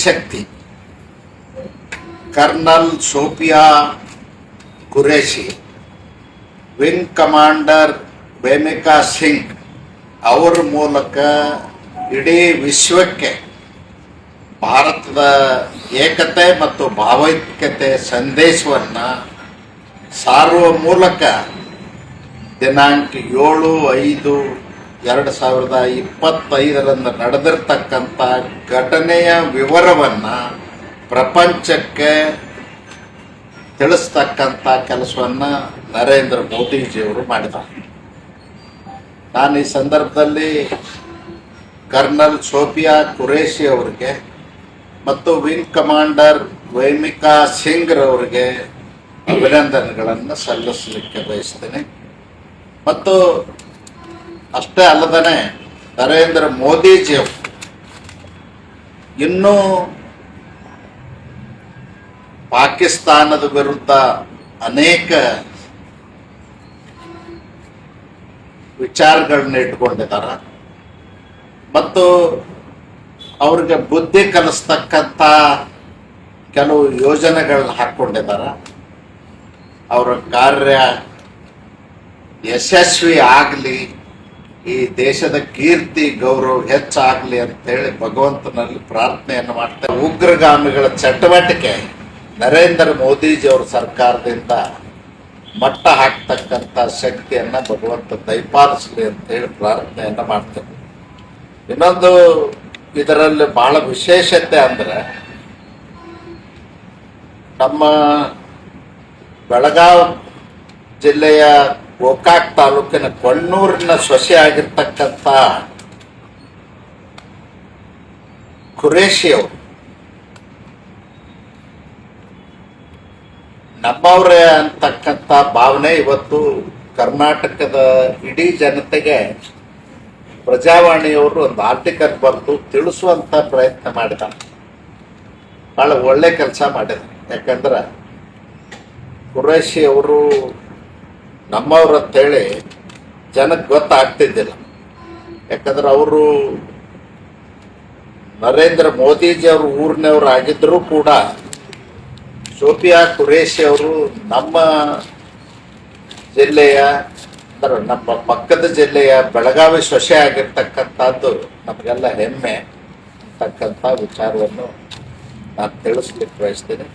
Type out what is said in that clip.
ಶಕ್ತಿ. Colonel Sofiya Qureshi wing commander Vyomika Singh ಅವರ ಮೂಲಕ ಇಡೀ ವಿಶ್ವಕ್ಕೆ ಭಾರತದ ಏಕತೆ ಮತ್ತು ಭಾವೈಕ್ಯತೆ ಸಂದೇಶವನ್ನು ಸಾರುವ ಮೂಲಕ ದಿನಾಂಕ ಏಳು ಐದು ಎರಡು ಸಾವಿರದ ಇಪ್ಪತ್ತೈದರಂದು ನಡೆದಿರ್ತಕ್ಕಂಥ ಘಟನೆಯ ವಿವರವನ್ನು ಪ್ರಪಂಚಕ್ಕೆ ತಿಳಿಸ್ತಕ್ಕಂಥ ಕೆಲಸವನ್ನು ನರೇಂದ್ರ ಮೋದಿಜಿಯವರು ಮಾಡಿದ್ದಾರೆ. ನಾನು ಈ ಸಂದರ್ಭದಲ್ಲಿ ಕರ್ನಲ್ ಸೋಫಿಯಾ ಕುರೇಶಿ ಅವರಿಗೆ ಮತ್ತು ವಿಂಗ್ ಕಮಾಂಡರ್ ವೈಮಿಕಾ ಸಿಂಗ್ ಅವರಿಗೆ ಅಭಿನಂದನೆಗಳನ್ನು ಸಲ್ಲಿಸಲಿಕ್ಕೆ ಬಯಸ್ತೇನೆ. ಮತ್ತು ಅಷ್ಟೇ ಅಲ್ಲದೇ ನರೇಂದ್ರ ಮೋದಿಜಿಯವರು ಇನ್ನೂ ಪಾಕಿಸ್ತಾನದ ವಿರುದ್ಧ ಅನೇಕ ವಿಚಾರಗಳನ್ನ ಇಟ್ಕೊಂಡಿದ್ದಾರೆ ಮತ್ತು ಅವ್ರಿಗೆ ಬುದ್ಧಿ ಕಲಿಸ್ತಕ್ಕಂಥ ಕೆಲವು ಯೋಜನೆಗಳನ್ನ ಹಾಕ್ಕೊಂಡಿದ್ದಾರೆ. ಅವರ ಕಾರ್ಯ ಯಶಸ್ವಿ ಆಗಲಿ ಈ ದೇಶದ ಕೀರ್ತಿ, ಗೌರವ ಹೆಚ್ಚಾಗಲಿ ಅಂತೇಳಿ ಭಗವಂತನಲ್ಲಿ ಪ್ರಾರ್ಥನೆಯನ್ನು ಮಾಡ್ತಾರೆ ಉಗ್ರಗಾಮಿಗಳ ಚಟುವಟಿಕೆ. ನರೇಂದ್ರ ಮೋದಿಜಿ ಅವರ ಸರ್ಕಾರದಿಂದ ಮಟ್ಟ ಹಾಕ್ತಕ್ಕಂಥ ಶಕ್ತಿಯನ್ನ ಭಗವಂತ ದಯಪಾಲಿಸಲಿ ಅಂತೇಳಿ ಪ್ರಾರ್ಥನೆಯನ್ನು ಮಾಡ್ತೇವೆ ಇನ್ನೊಂದು ಇದರಲ್ಲಿ ಬಹಳ ವಿಶೇಷತೆ ಅಂದ್ರೆ ನಮ್ಮ ಬೆಳಗಾವಿ ಜಿಲ್ಲೆಯ ಗೋಕಾಕ್ ತಾಲೂಕಿನ ಕೊಣ್ಣೂರಿನ ಸೊಸೆ ಆಗಿರ್ತಕ್ಕಂಥ ಖುರೇಶಿ ಅವರು. ನಮ್ಮವ್ರೆ ಅಂತಕ್ಕಂಥ ಭಾವನೆ ಇವತ್ತು ಕರ್ನಾಟಕದ ಇಡೀ ಜನತೆಗೆ ಪ್ರಜಾವಾಣಿಯವರು ಒಂದು ಆರ್ಟಿಕಲ್ ಬರೆದು ತಿಳಿಸುವಂತ ಪ್ರಯತ್ನ ಮಾಡಿದ ಭಾಳ ಒಳ್ಳೆ ಕೆಲಸ ಮಾಡಿದ ಯಾಕಂದ್ರೆ ಅವರು ನಮ್ಮವ್ರು ಅಂತೇಳಿ ಜನಕ್ಕೆ ಗೊತ್ತಾಗ್ತಿದ್ದಿಲ್ಲ. ಯಾಕಂದ್ರೆ ಅವರು ನರೇಂದ್ರ ಮೋದಿಜಿ ಅವರು ಊರಿನವ್ರು ಆಗಿದ್ದರೂ ಕೂಡ ಸೋಫಿಯಾ ಕುರೇಶಿ ಅವರು ನಮ್ಮ ಜಿಲ್ಲೆಯ, ಅಂದ್ರೆ ನಮ್ಮ ಪಕ್ಕದ ಜಿಲ್ಲೆಯ ಬೆಳಗಾವಿ ಸೊಸೆ ಆಗಿರ್ತಕ್ಕಂಥದ್ದು ನಮಗೆಲ್ಲ ಹೆಮ್ಮೆ ಅಂತಕ್ಕಂಥ ವಿಚಾರವನ್ನು ನಾನು ತಿಳಿಸ್ಲಿಕ್ಕೆ ಬಯಸ್ತೀನಿ.